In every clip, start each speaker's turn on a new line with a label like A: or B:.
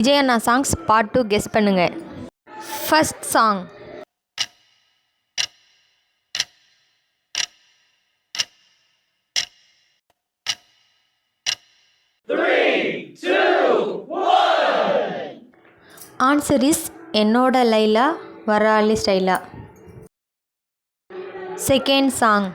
A: விஜய் அண்ணா songs part two guess பண்ணுங்க. First song answer is என்னோட லைலா வராலி ஸ்டைலா. செகண்ட் சாங்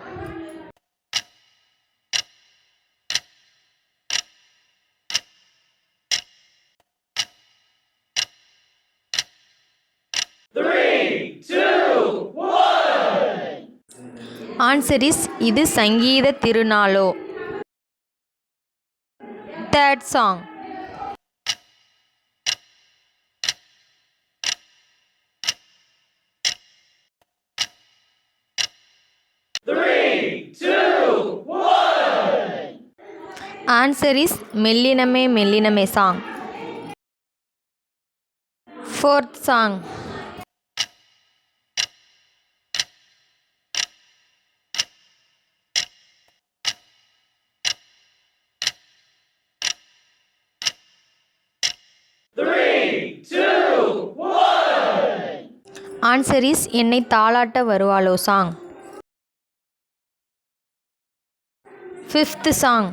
A: ஆன்சரிஸ் இது சங்கீத திருநாளோ? தேர்ட் சாங் ஆன்சர் இஸ் மெல்லினமே மெல்லினமே சாங் ஃபோர்த் சாங் ஆன்சர் என்னை தாளாட்ட வருவாளோ song? Fifth song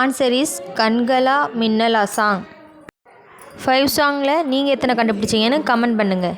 A: answer is கண்களா மின்னலா சாங். ஃபைவ் சாங்கில் நீங்கள் எத்தனை கண்டுபிடிச்சீங்கன்னு கமெண்ட் பண்ணுங்கள்